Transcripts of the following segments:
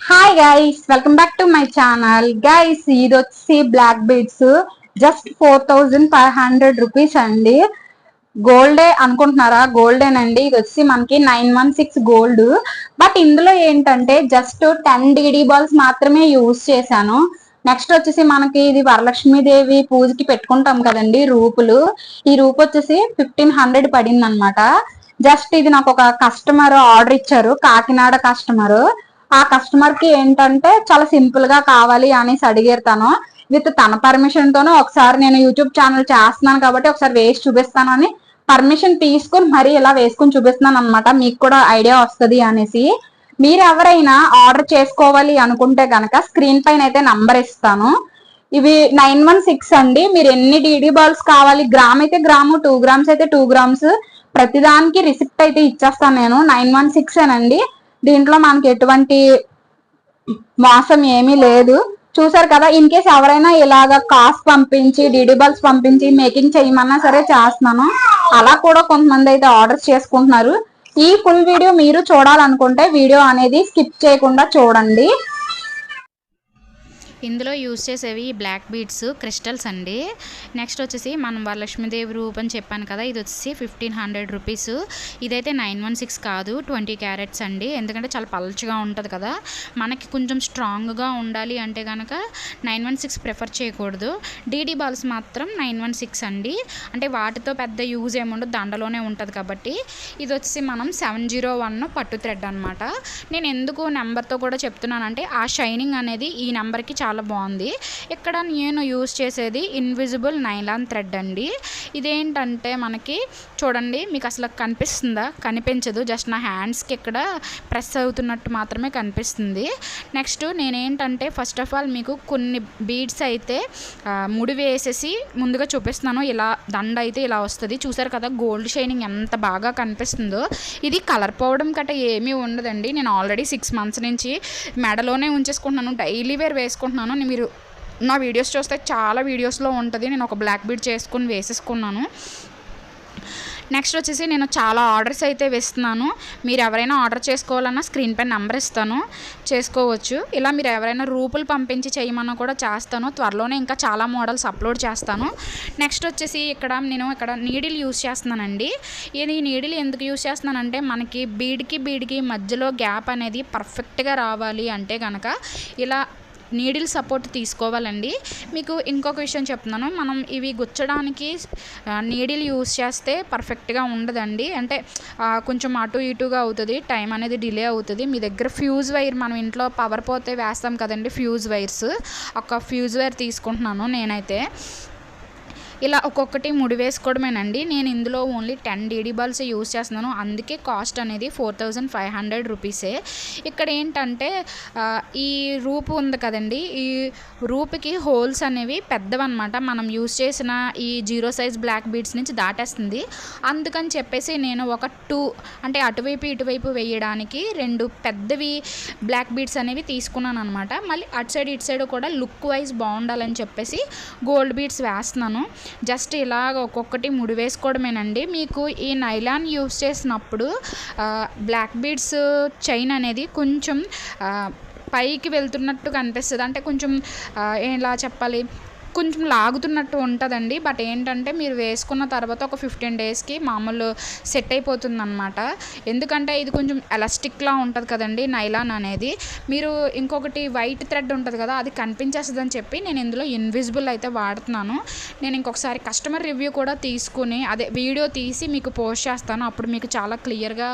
Hi guys welcome back to my channel guys ఇది వచ్చి black beads just four thousand five hundred rupees అండి గోల్డే అనుకుంటున్నారా? గోల్డేనండి ఇది వచ్చి మనకి nine one six gold but ఇందులో ఏంటంటే జస్ట్ టెన్ డిడి బాల్స్ మాత్రమే యూజ్ చేశాను. నెక్స్ట్ వచ్చేసి మనకి ఇది వరలక్ష్మీదేవి పూజకి పెట్టుకుంటాం కదండి రూపులు. ఈ రూపు వచ్చేసి ఫిఫ్టీన్ హండ్రెడ్ పడింది అనమాట జస్ట్ ఇది నాకు ఒక కస్టమర్ ఆర్డర్ ఇచ్చారు కాకినాడ కస్టమర్ ఆ కస్టమర్కి ఏంటంటే చాలా సింపుల్గా కావాలి అనేసి అడిగారు తను. విత్ తన పర్మిషన్ తోనే ఒకసారి నేను యూట్యూబ్ ఛానల్ చేస్తున్నాను కాబట్టి ఒకసారి వేసి చూపిస్తానని పర్మిషన్ తీసుకొని మరీ ఇలా వేసుకొని చూపిస్తున్నాను అనమాట మీకు కూడా ఐడియా వస్తుంది అనేసి. మీరు ఎవరైనా ఆర్డర్ చేసుకోవాలి అనుకుంటే గనక స్క్రీన్ పైన అయితే నంబర్ ఇస్తాను. ఇవి నైన్ వన్ సిక్స్ అండి. మీరు ఎన్ని డీడీ బాల్స్ కావాలి? గ్రామ్ అయితే గ్రాము టూ గ్రామ్స్ అయితే టూ గ్రామ్స్ ప్రతిదానికి రిసిప్ట్ అయితే ఇచ్చేస్తాను నేను. నైన్ వన్ సిక్స్ అండి దీంట్లో మనకి ఎటువంటి మోసం ఏమీ లేదు. చూసారు కదా ఇన్ కేస్ ఎవరైనా ఇలాగ కాస్ట్ పంపించి డిడిబల్స్ పంపించి మేకింగ్ చేయమన్నా సరే చేస్తున్నాను. అలా కూడా కొంతమంది అయితే ఆర్డర్స్ చేసుకుంటున్నారు. ఈ ఫుల్ వీడియో మీరు చూడాలనుకుంటే వీడియో అనేది స్కిప్ చేయకుండా చూడండి. ఇందులో యూస్ చేసేవి బ్లాక్ బీడ్స్ క్రిస్టల్స్ అండి. నెక్స్ట్ వచ్చేసి మనం వరలక్ష్మీదేవి రూప్ అని చెప్పాను కదా ఇది వచ్చేసి ఫిఫ్టీన్ హండ్రెడ్ రూపీస్. ఇదైతే నైన్ వన్ సిక్స్ కాదు ట్వంటీ క్యారెట్స్ అండి. ఎందుకంటే చాలా పల్చగా ఉంటుంది కదా. మనకి కొంచెం స్ట్రాంగ్గా ఉండాలి అంటే కనుక నైన్ వన్ సిక్స్ ప్రిఫర్ చేయకూడదు. డీడీ బాల్స్ మాత్రం నైన్ వన్ సిక్స్ అండి. అంటే వాటితో పెద్ద యూజ్ ఏముండదు దండలోనే ఉంటుంది కాబట్టి. ఇది వచ్చేసి మనం సెవెన్ జీరో వన్ పట్టు థ్రెడ్ అనమాట నేను ఎందుకు నెంబర్తో కూడా చెప్తున్నానంటే ఆ షైనింగ్ అనేది ఈ నెంబర్కి చాలా చాలా బాగుంది. ఇక్కడ నేను యూస్ చేసేది ఇన్విజిబుల్ నైలాన్ థ్రెడ్ అండి. ఇదేంటంటే మనకి చూడండి మీకు అసలు కనిపిస్తుందా? కనిపించదు. జస్ట్ నా హ్యాండ్స్కి ఇక్కడ ప్రెస్ అవుతున్నట్టు మాత్రమే కనిపిస్తుంది. నెక్స్ట్ నేనేంటంటే ఫస్ట్ ఆఫ్ ఆల్ మీకు కొన్ని బీడ్స్ అయితే ముడి వేసేసి ముందుగా చూపిస్తున్నాను. ఇలా దండ అయితే ఇలా వస్తుంది. చూసారు కదా గోల్డ్ షైనింగ్ ఎంత బాగా కనిపిస్తుందో. ఇది కలర్ పోవడం కట్ట ఏమీ ఉండదండి. నేను ఆల్రెడీ సిక్స్ మంత్స్ నుంచి మెడలోనే ఉంచేసుకుంటున్నాను. డైలీ వేర్ వేసుకుంటున్నాను. మీరు నా వీడియోస్ చూస్తే చాలా వీడియోస్లో ఉంటుంది. నేను ఒక బ్లాక్ బీడ్ చేసుకుని వేసేసుకున్నాను. నెక్స్ట్ వచ్చేసి నేను చాలా ఆర్డర్స్ అయితే వేస్తున్నాను. మీరు ఎవరైనా ఆర్డర్ చేసుకోవాలన్నా స్క్రీన్ పై నెంబర్ ఇస్తాను. చేసుకోవచ్చు. ఇలా మీరు ఎవరైనా రూపులు పంపించి చేయమన్నా కూడా చేస్తాను. త్వరలోనే ఇంకా చాలా మోడల్స్ అప్లోడ్ చేస్తాను. నెక్స్ట్ వచ్చేసి ఇక్కడ నేను ఇక్కడ నీడిల్ యూస్ చేస్తున్నానండి. ఇది నీడిల్ ఎందుకు యూస్ చేస్తున్నానంటే మనకి బీడ్కి బీడ్కి మధ్యలో గ్యాప్ అనేది పర్ఫెక్ట్గా రావాలి అంటే కనుక ఇలా నీడిల్ సపోర్ట్ తీసుకోవాలండి. మీకు ఇంకొక విషయం చెప్తున్నాను. మనం ఇవి గుచ్చడానికి నీడిల్ యూస్ చేస్తే పర్ఫెక్ట్గా ఉండదండి. అంటే కొంచెం అటు ఇటుగా అవుతుంది టైం అనేది డిలే అవుతుంది. మీ దగ్గర ఫ్యూజ్ వైర్ మనం ఇంట్లో పవర్ పోతే వేస్తాం కదండి ఫ్యూజ్ వైర్స్. ఒక ఫ్యూజ్ వైర్ తీసుకుంటున్నాను నేనైతే. ఇలా ఒక్కొక్కటి ముడి వేసుకోవడమేనండి. నేను ఇందులో only ten DD balls use చేస్తున్నాను. అందుకే కాస్ట్ అనేది ఫోర్ థౌజండ్ ఫైవ్ హండ్రెడ్ రూపీసే. ఇక్కడ ఏంటంటే ఈ రూపు ఉంది కదండి. ఈ రూపుకి హోల్స్ అనేవి పెద్దవన్నమాట. మనం యూస్ చేసిన ఈ జీరో సైజ్ బ్లాక్ బీడ్స్ నుంచి దాటేస్తుంది. అందుకని చెప్పేసి నేను ఒక టూ అంటే అటువైపు ఇటువైపు వేయడానికి రెండు పెద్దవి బ్లాక్ బీడ్స్ అనేవి తీసుకున్నాను అనమాట మళ్ళీ అటు సైడ్ ఇటు సైడ్ కూడా లుక్ వైజ్ బాగుండాలని చెప్పేసి గోల్డ్ బీడ్స్ వేస్తున్నాను. జస్ట్ ఇలా ఒక్కొక్కటి ముడి వేసుకోవడమేనండి. మీకు ఈ నైలాన్ యూస్ చేసినప్పుడు బ్లాక్ బీడ్స్ చైన్ అనేది కొంచెం పైకి వెళ్తున్నట్టు కనిపిస్తుంది. అంటే కొంచెం ఎలా చెప్పాలి? కొంచెం లాగుతున్నట్టు ఉంటుందండి. బట్ ఏంటంటే మీరు వేసుకున్న తర్వాత ఒక ఫిఫ్టీన్ డేస్కి మామూలు సెట్ అయిపోతుంది అనమాట ఎందుకంటే ఇది కొంచెం ఎలాస్టిక్లా ఉంటుంది కదండి నైలాన్ అనేది. మీరు ఇంకొకటి వైట్ థ్రెడ్ ఉంటుంది కదా అది కనిపించేస్తుంది అని చెప్పి నేను ఇందులో ఇన్విజిబుల్ అయితే వాడుతున్నాను. నేను ఇంకొకసారి కస్టమర్ రివ్యూ కూడా తీసుకుని అదే వీడియో తీసి మీకు పోస్ట్ చేస్తాను. అప్పుడు మీకు చాలా క్లియర్గా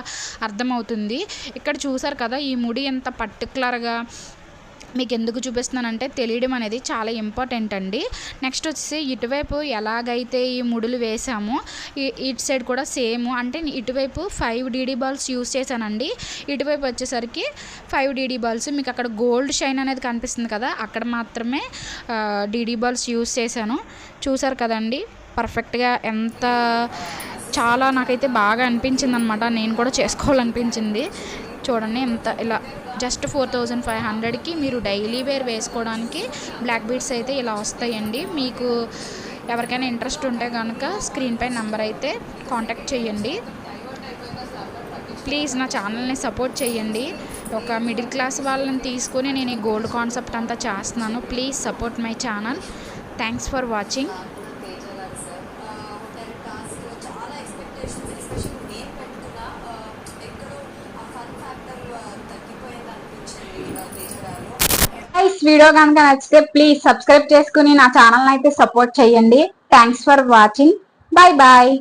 అర్థమవుతుంది. ఇక్కడ చూసారు కదా ఈ ముడి ఎంత పర్టికులర్గా మీకు ఎందుకు చూపిస్తున్నానంటే తెలియడం అనేది చాలా ఇంపార్టెంట్ అండి. నెక్స్ట్ వచ్చేసి ఇటువైపు ఎలాగైతే ఈ ముడులు వేసామో ఇటు సైడ్ కూడా సేమ్ అంటే ఇటువైపు ఫైవ్ డీడీ బాల్స్ యూస్ చేశానండి. ఇటువైపు వచ్చేసరికి ఫైవ్ డీడీ బాల్స్ మీకు అక్కడ గోల్డ్ షైన్ అనేది కనిపిస్తుంది కదా అక్కడ మాత్రమే డీడీ బాల్స్ యూస్ చేశాను. చూసారు కదండి పర్ఫెక్ట్గా ఎంత చాలా నాకైతే బాగా అనిపించింది అనమాట నేను కూడా చేసుకోవాలనిపించింది. చూడండి ఎంత ఇలా జస్ట్ ఫోర్ థౌజండ్ ఫైవ్ హండ్రెడ్కి మీరు డైలీ వేర్ వేసుకోవడానికి బ్లాక్ బీడ్స్ అయితే ఇలా వస్తాయండి. మీకు ఎవరికైనా ఇంట్రెస్ట్ ఉంటే కనుక స్క్రీన్ పై నెంబర్ అయితే కాంటాక్ట్ చేయండి. ప్లీజ్ నా ఛానల్ని సపోర్ట్ చేయండి. ఒక మిడిల్ క్లాస్ వాళ్ళని తీసుకుని నేను ఈ గోల్డ్ కాన్సెప్ట్ అంతా చేస్తున్నాను. Please support my channel thanks for watching guys video కనుక నచ్చితే ప్లీజ్ సబ్స్క్రైబ్ చేసుకుని నా ఛానల్ అయితే సపోర్ట్ చేయండి. Thanks for watching bye bye